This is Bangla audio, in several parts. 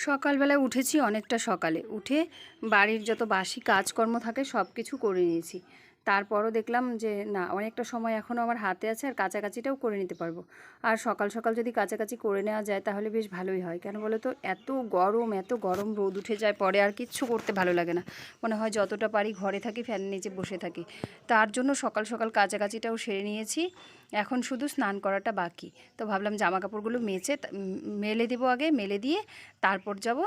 সকালবেলায় উঠেছি অনেকটা সকালে। উঠে বাড়ির যত বাসি কাজকর্ম থাকে সব কিছু করে নিয়েছি। তারপরও দেখলাম যে, না, অনেকটা সময় এখনও আমার হাতে আছে আর কাছাকাছিটাও করে নিতে পারব। আর সকাল সকাল যদি কাছাকাছি করে নেওয়া যায় তাহলে বেশ ভালোই হয়। কেন বলো তো এত গরম এত গরম রোদ উঠে যায় পরে আর কিচ্ছু করতে ভালো লাগে না। মনে হয় যতটা পারি ঘরে থাকি, ফ্যানের নিচে বসে থাকি। তার জন্য সকাল সকাল কাছাকাছিটাও সেরে নিয়েছি। এখন শুধু স্নান করাটা বাকি। তো ভাবলাম জামা কাপড়গুলো মেচে মেলে দেবো আগে, মেলে দিয়ে তারপর যাব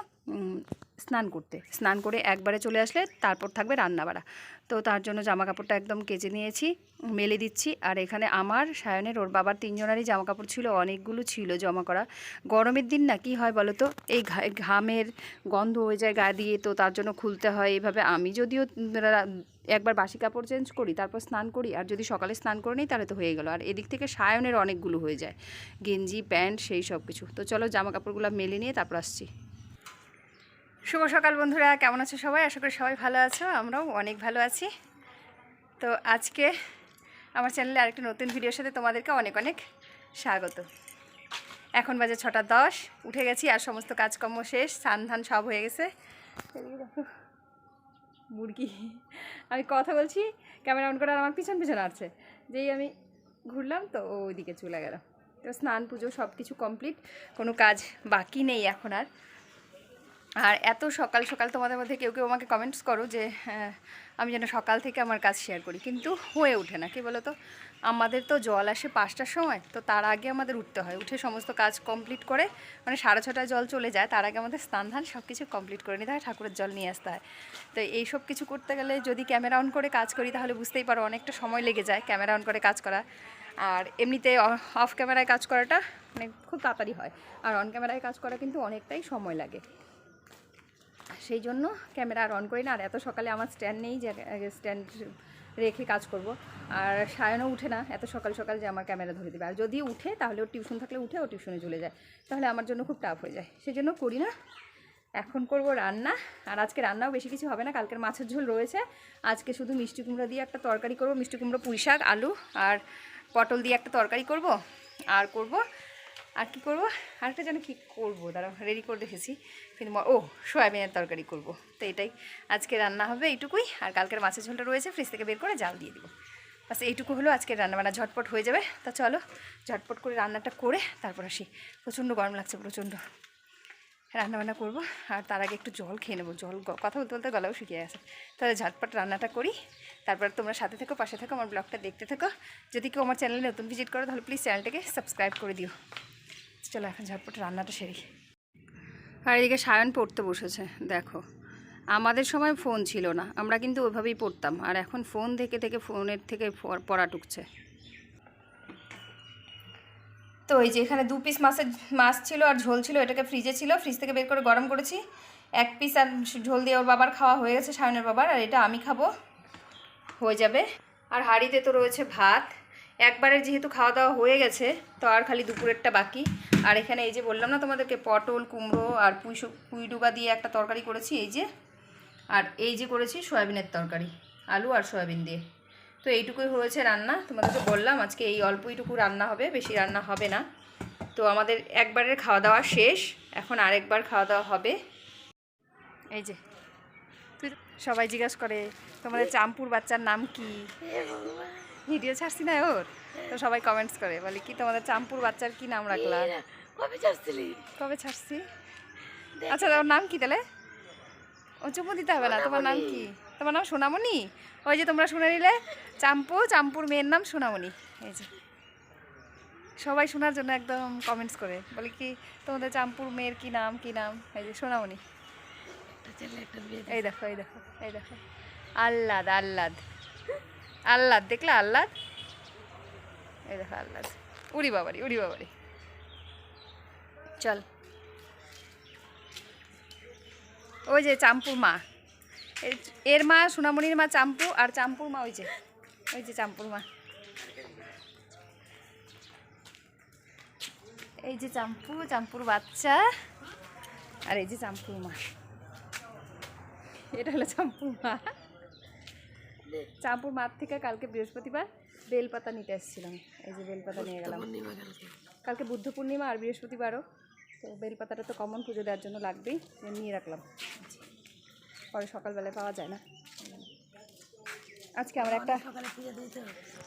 স্নান করতে। স্নান করে একবারে চলে আসলে তারপর থাকবে রান্না বাড়া তো তার জন্য জামা কাপড়টা একদম কেচে নিয়েছি, মেলে দিচ্ছি। আর এখানে আমার, সায়নের, ওর বাবার তিনজনারই জামা কাপড় ছিল, অনেকগুলো ছিল জমা করা। গরমের দিন না কি হয় বলো তো, এই ঘামের গন্ধ হয়ে যায় গা দিয়ে তো তার জন্য খুলতে হয় এভাবে। আমি যদিও একবার বাসি কাপড় চেঞ্জ করি, তারপর স্নান করি, আর যদি সকালে স্নান করে নিই তাহলে তো হয়ে গেল। আর এদিক থেকে সায়নের অনেকগুলো হয়ে যায়, গেঞ্জি, প্যান্ট, সেই সব কিছু। তো চলো জামা কাপড়গুলো মেলে নিয়ে তারপর আসছি। শুভ সকাল বন্ধুরা, কেমন আছো সবাই? আশা করি সবাই ভালো আছো, আমরাও অনেক ভালো আছি। তো আজকে আমার চ্যানেলে আরেকটা নতুন ভিডিওর সাথে তোমাদেরকে অনেক অনেক স্বাগত। এখন বাজে ছটা দশ, উঠে গেছি আর সমস্ত কাজকর্ম শেষ, স্নান ধান সব হয়ে গেছে। মুরগি। আমি কথা বলছি ক্যামেরা অন করে আমার পিছন পিছন আছে যেই আমি ঘুরলাম তো ওইদিকে চলে গেল। তো স্নান পুজো সব কিছু কমপ্লিট কোনো কাজ বাকি নেই এখন আর। আর এত সকাল সকাল তোমাদের মধ্যে কেউ কেউ আমাকে কমেন্টস করো যে হ্যাঁ, আমি যেন সকাল থেকে আমার কাজ শেয়ার করি। কিন্তু হয়ে ওঠে না কি বলো তো আমাদের তো জল আসে পাঁচটার সময় তো তার আগে আমাদের উঠতে হয়। উঠে সমস্ত কাজ কমপ্লিট করে মানে সাড়ে ছটায় জল চলে যায় তার আগে আমাদের স্নান ধান সব কিছু কমপ্লিট করে নিতে হয় ঠাকুরের জল নিয়ে আসতে হয়। তো এই সব কিছু করতে গেলে যদি ক্যামেরা অন করে কাজ করি তাহলে বুঝতেই পারো অনেকটা সময় লেগে যায় ক্যামেরা অন করে কাজ করা। আর এমনিতে অফ ক্যামেরায় কাজ করাটা মানে খুব তাড়াতাড়ি হয়। আর অন ক্যামেরায় কাজ করা কিন্তু অনেকটাই সময় লাগে। সেই জন্য ক্যামেরা আর অন করি না। আর এত সকালে আমার স্ট্যান্ড নেই যে স্ট্যান্ড রেখে কাজ করব। আর সায়নও উঠে না, এত সকাল সকাল যে আমার ক্যামেরা ধরে দেবে। আর যদি উঠে, তাহলে ওর টিউশন থাকলে উঠে, ও টিউশনে চলে যায়। তাহলে আমার জন্য খুব টাফ হয়ে যায়। সেই জন্য করি না। এখন করব রান্না। আর আজকে রান্নাও বেশি কিছু হবে না। কালকের মাছের ঝোল রয়েছে। আজকে শুধু মিষ্টি কুমড়ো দিয়ে একটা তরকারি করব। মিষ্টি কুমড়ো পুঁই শাক আলু, আর পটল দিয়ে একটা তরকারি করব। আর করব আর কি করব? আরেকটা যেন কী করব? দাঁড়া রেডি করে রেখেছি। কিন্তু ও, সয়াবিনের তরকারি করব। তো এটাই। আজকে রান্না হবে এইটুকুই। আর কালকের মাছের ঝোলটা রয়েছে ফ্রিজ থেকে বের করে জাল দিয়ে দিব। বাস এইটুকু হলো আজকের রান্নাবান্না। ঝটপট হয়ে যাবে। তা চলো, ঝটপট করে রান্নাটা করে তারপর আসি। প্রচণ্ড গরম লাগছে, প্রচণ্ড। রান্নাবান্না করব। আর তার আগে একটু জল খেয়ে নেব। জল কথা বলতে বলতে গলাও শুকিয়ে গেছে। তাহলে ঝটপট রান্নাটা করি। তারপর তোমরা সাথে থেকো, পাশে থেকো, আমার ব্লগটা দেখতে থেকো। যদি কেউ আমার চ্যানেলে নতুন ভিজিট করো, তাহলে প্লিজ চ্যানেলটাকে সাবস্ক্রাইব করে দিও। চলো এখন ঝটপট রান্নাটা সেরি আর এদিকে সায়ন পড়তে বসেছে দেখো। আমাদের সময় ফোন ছিল না আমরা কিন্তু ওইভাবেই পড়তাম আর এখন ফোন থেকে থেকে ফোনের থেকে পড়া টুকছে। তো এই যে এখানে দু পিস মাছের মাছ ছিল আর ঝোল ছিল এটাকে ফ্রিজে ছিল ফ্রিজ থেকে বের করে গরম করেছি। এক পিস আর ঝোল দিয়ে ওর বাবার খাওয়া হয়ে গেছে সায়নের বাবার আর এটা আমি খাব। হয়ে যাবে। আর হাঁড়িতে তো রয়েছে ভাত। একবারে যেহেতু খাওয়া দাওয়া হয়ে গেছে, তো আর খালি দুপুরেরটা বাকি। আর এখানে এই যে বললাম না তোমাদেরকে, পটল, কুমড়ো আর পুঁই পুঁই ডুবা দিয়ে একটা তরকারি করেছি, এই যে। আর এই যে করেছি সয়াবিনের তরকারি, আলু আর সয়াবিন দিয়ে। তো এইটুকুই হয়েছে রান্না, তোমাদেরকে বললাম আজকে এই অল্পইটুকু রান্না হবে, বেশি রান্না হবে না। তো আমাদের একবারের খাওয়া দাওয়া শেষ, এখন আরেকবার খাওয়া দাওয়া হবে। এই যে সবাই জিজ্ঞাসা করে, তোমাদের চাম্পুর বাচ্চার নাম কি? ভিডিও ছাড়ছি না ওর। তো সবাই কমেন্টস করে বলে কি তোমাদের চাম্পুর বাচ্চার কি নাম রাখলা? কবে যাচ্ছিলি কবে ছাড়ছি? আচ্ছা ওর নাম কি তাহলে? ও চুপো দিতে হবে না তোমার নাম কি? তোমার নাম সোনামণি? ওই যে তোমরা শুনে নিলে চাম্পু চাম্পুর মেয়ের নাম সোনামণি। এই যে। সবাই শোনার জন্য একদম কমেন্টস করে বলে কি তোমাদের চাম্পুর মেয়ের কি নাম কি নাম? এই যে সোনামণি। এই দেখো এই দেখো এই দেখো। আল্লাদ আল্লাদ আল্লাদ দেখলে আল্লাদ এই দেখো আল্লাদ উড়ি বাবারি উড়ি বাবারি। চল। ওই যে চাম্পুর মা। এর মা, সোনামণির মা চাম্পু আর চাম্পুর মা ওই যে ওই যে চাম্পুর মা। এই যে চাম্পু, চাম্পুর বাচ্চা আর এই যে চাম্পুর মা। এটা হলো চাম্পুর মা। চাম্পুর মাঠ থেকে কালকে বৃহস্পতিবার বেলপাতা নিতে এসেছিলাম। এই যে বেলপাতা নিয়ে গেলাম। কালকে। বুদ্ধ পূর্ণিমা আর বৃহস্পতিবারও। তো বেলপাতাটা তো কমন পুজো দেওয়ার জন্য লাগবেই নিয়ে রাখলাম। পরে সকালবেলায় পাওয়া যায় না। আজকে আমার একটা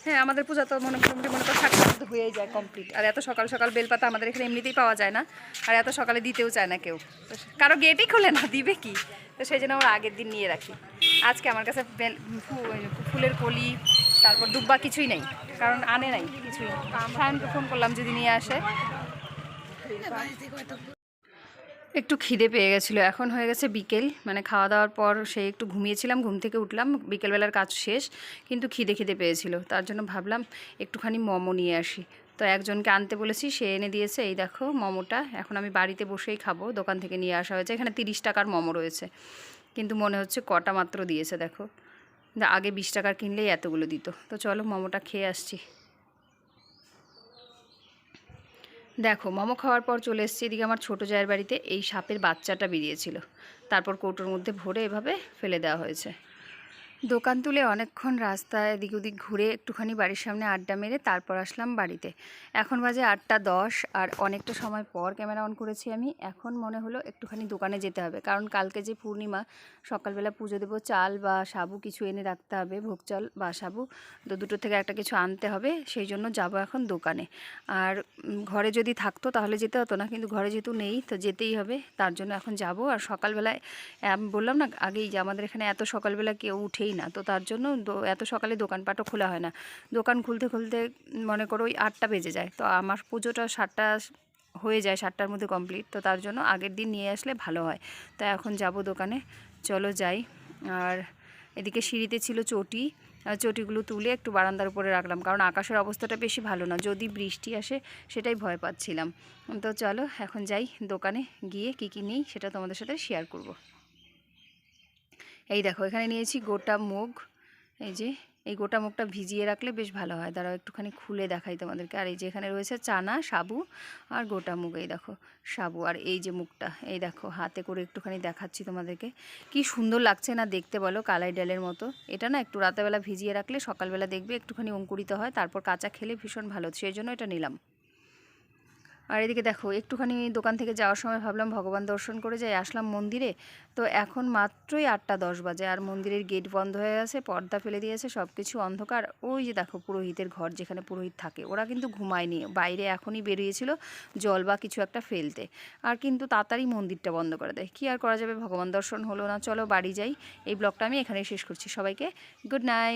হ্যাঁ আমাদের পূজা তো মনে মোটামুটি মনে করো মধ্যে হয়েই যায় কমপ্লিট আর এত সকাল সকাল বেলপাতা আমাদের এখানে এমনিতেই পাওয়া যায় না আর এত সকালে দিতেও চায় না কেউ। তো কারও গেটই খোলে না দিবে কি? তো সেই জন্য আমরা আগের দিন নিয়ে রাখি। আজকে আমার কাছে ফুলের কলি, তারপর দুব্বা কিছুই নেই, কারণ আনে নাই কিছুই। সায়নকে ফোন করলাম যদি নিয়ে আসে। একটু খিদে পেয়ে গেছিল, এখন হয়ে গেছে বিকেল মানে খাওয়া দাওয়ার পর সেই একটু ঘুমিয়েছিলাম, ঘুম থেকে উঠলাম, বিকেলবেলার কাজ শেষ, কিন্তু খিদে খিদে পেয়েছিল। তার জন্য ভাবলাম একটুখানি মোমো নিয়ে আসি। তো একজনকে আনতে বলেছি, সে এনে দিয়েছে, এই দেখো মোমোটা, এখন আমি বাড়িতে বসেই খাব, দোকান থেকে নিয়ে আসা হয়েছে, এখানে তিরিশ টাকার মোমো রয়েছে। কিন্তু মনে হচ্ছে কটা মাত্র দিয়েছে, দেখো। আগে বিশ টাকার কিনলেই এতগুলো দিত। তো চলো মোমোটা খেয়ে আসছি। দেখো, মোমো খাওয়ার পর চলে এসেছি এদিকে আমার ছোটো জায়ের বাড়িতে। এই সাপের বাচ্চাটা বেরিয়েছিল। তারপর কৌটোর মধ্যে ভরে এভাবে ফেলে দেওয়া হয়েছে। দোকান তুলে অনেকক্ষণ রাস্তায় এদিক ওদিক ঘুরে একটুখানি বাড়ির সামনে আড্ডা মেরে তারপর আসলাম বাড়িতে। এখন বাজে আটটা দশ আর অনেকটা সময় পর ক্যামেরা অন করেছি আমি। এখন মনে হলো একটুখানি দোকানে যেতে হবে। কারণ কালকে যে পূর্ণিমা, সকালবেলা পুজো দেবো, চাল বা সাবু কিছু এনে রাখতে হবে, ভোগ চাল বা সাবু। তো দুটো থেকে একটা কিছু আনতে হবে, সেই জন্য যাব এখন দোকানে। আর ঘরে যদি থাকতো তাহলে যেতে হতো না, কিন্তু ঘরে যেহেতু নেই তো যেতেই হবে, তার জন্য এখন যাব। আর সকালবেলায় বললাম না আগেই যে আমাদের এখানে এত সকালবেলা কেউ উঠেই না। তো তার জন্য এত সকালে দোকানপাটও খোলা হয় না। দোকান খুলতে খুলতে মনে করো ওই আটটা বেজে যায়। তো আমার পুজোটা সাতটা হয়ে যায়, সাতটার মধ্যে কমপ্লিট তো তার জন্য আগের দিন নিয়ে আসলে ভালো হয়। তো এখন যাব দোকানে। চলো যাই। আর এদিকে সিঁড়িতে ছিল চটি। চটিগুলো তুলে একটু বারান্দার উপরে রাখলাম। কারণ আকাশের অবস্থাটা বেশি ভালো না। যদি বৃষ্টি আসে, সেটাই ভয় পাচ্ছিলাম। তো চলো এখন যাই দোকানে গিয়ে কী কী নেই সেটা তোমাদের সাথে শেয়ার করব। এই দেখো, এখানে নিয়েছি গোটা মুগ। এই যে, এই গোটা মুগটা ভিজিয়ে রাখলে বেশ ভালো হয়। দাঁড়াও, একটুখানি খুলে দেখাই তোমাদেরকে। আর এই যে, এখানে রয়েছে চানা, সাবু আর গোটা মুগ। এই দেখো, সাবু আর এই যে মুগটা। এই দেখো, হাতে করে একটুখানি দেখাচ্ছি তোমাদেরকে। কি সুন্দর লাগছে না দেখতে বলো, কালাই ডালের মতো। এটা না একটু রাতেবেলা ভিজিয়ে রাখলে সকালবেলা দেখবে একটুখানি অঙ্কুরিত হয়, তারপর কাঁচা খেলে ভীষণ ভালো। সেই জন্য এটা নিলাম। আর এদিকে দেখো, একটুখানি দোকান থেকে যাওয়ার সময় ভাবলাম ভগবান দর্শন করে যাই, আসলাম মন্দিরে। তো এখন মাত্রই আটটা দশ বাজে আর মন্দিরের গেট বন্ধ হয়ে গেছে, পর্দা ফেলে দিয়েছে সব কিছু অন্ধকার। ওই যে দেখো, পুরোহিতের ঘর যেখানে পুরোহিত থাকে, ওরা কিন্তু ঘুমায়নি, বাইরে এখনই বেরিয়েছিল জল বা কিছু একটা ফেলতে। আর কিন্তু তাড়াতাড়ি মন্দিরটা বন্ধ করে দেয়, কী আর করা যাবে, ভগবান দর্শন হলো না, চলো বাড়ি যাই। এই ব্লগটা আমি এখানেই শেষ করছি, সবাইকে গুড নাইট।